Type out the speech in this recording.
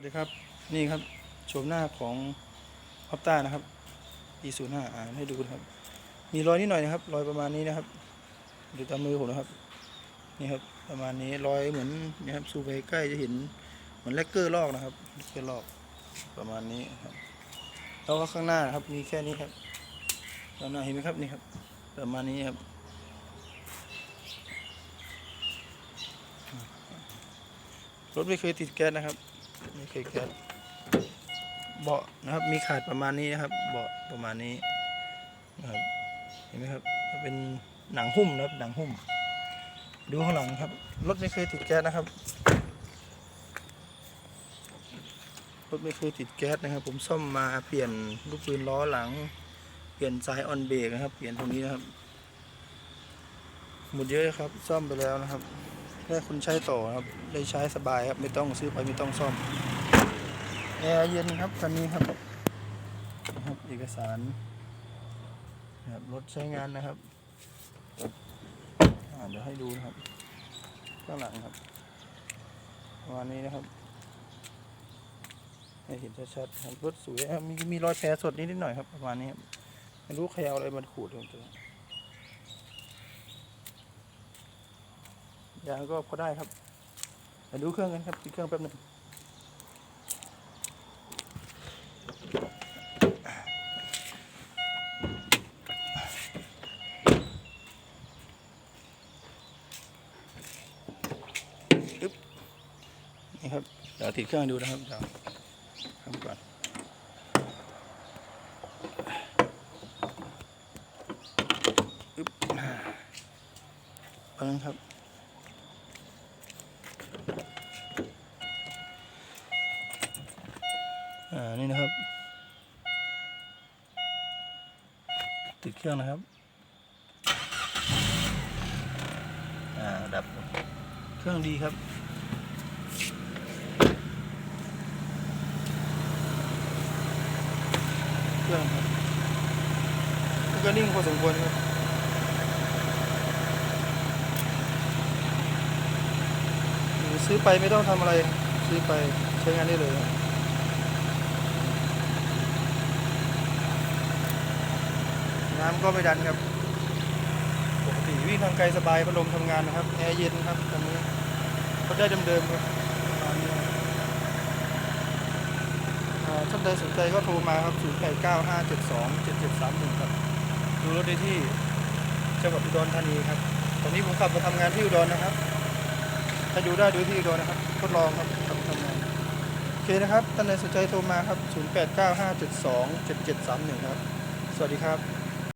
วัสดีครับนี่ครับโฉมหน้าของออปต้านะครับ E05 อ่านให้ดูนะครับ มีรอยนิดหน่อยนะครับ รอยประมาณนี้นะครับดูตามมือผมนะครับ นี่ครับประมาณนี้รอยเหมือนนี่ครับซูไปใกล้จะเห็นเหมือนแลกเกอร์ลอกนะครับแลกเกอร์ลอกประมาณนี้ครับ แล้วก็ข้างหน้าครับมีแค่นี้ครับข้างหน้าเห็นไหมครับนี่ครับ ประมาณนี้ครับรถไม่เคยติดแก๊สนะครับ ไม่เคยแก๊สเบาะนะครับมีขาดประมาณนี้นะครับเบาะประมาณนี้นะครับเห็นไหมครับเป็นหนังหุ้มนะครับหนังหุ้ม ดูข้างหลังครับรถไม่เคยติดแก๊สนะครับรถไม่เคยติดแก๊สนะครับ ผมซ่อมมาเปลี่ยนลูกปืนล้อหลัง เปลี่ยนสายออนเบรกนะครับ เปลี่ยนตรงนี้นะครับ หมดเยอะครับซ่อมไปแล้วนะครับ แค่คุณใช้ต่อครับ ได้ใช้สบายครับ ไม่ต้องซื้อไปไม่ต้องซ่อม แอร์เย็นครับคันนี้ครับนะครับเอกสารนะครับรถใช้งานนะครับเดี๋ยวให้ดูนะครับ ข้างหลังครับประมาณนี้นะครับ ให้เห็นชัดๆครับรถสวยครับมีมีรอยแผลสดนิดหน่อยครับประมาณนี้ครับไม่รู้ใครเอาอะไรมาขูดผมจะ ยางก็พอได้ครับมาดูเครื่องกันครับติดเครื่องแป๊บหนึ่งนี่ครับเดี๋ยวติดเครื่องดูนะครับเดี๋ยวทำก่อนอึ๊บอ่าเพิ่งครับ อ่า นี่นะครับ ติดเครื่องนะครับอ่าดับเครื่องดีครับเครื่องครับก็นิ่งพอสมควรครับซื้อไปไม่ต้องทำอะไร ซื้อไปใช้งานได้เลยครับ น้ำ ก็ไม่ดันครับปกติวิ่งทางไกลสบายพัดลมทำงานนะครับแอร์เย็นครับตอนนี้ก็ได้เดิมๆครับประมครับท่านใดสนใจก็โทรมาครับ 0 8 9 5 7 2 7 7 3 1 ครับดูรถได้ที่จังหวัดอุดรธานีครับ ตอนนี้ผมขับมาทำงานที่อุดรนะครับ ถ้าดูได้ดูที่อุดรนะครับ ทดลองครับขับทำงาน โอเคนะครับ ท่านใดสนใจโทรมาครับ 0 8 9 5 7 2 7 7 3 1 ครับ สวัสดีครับ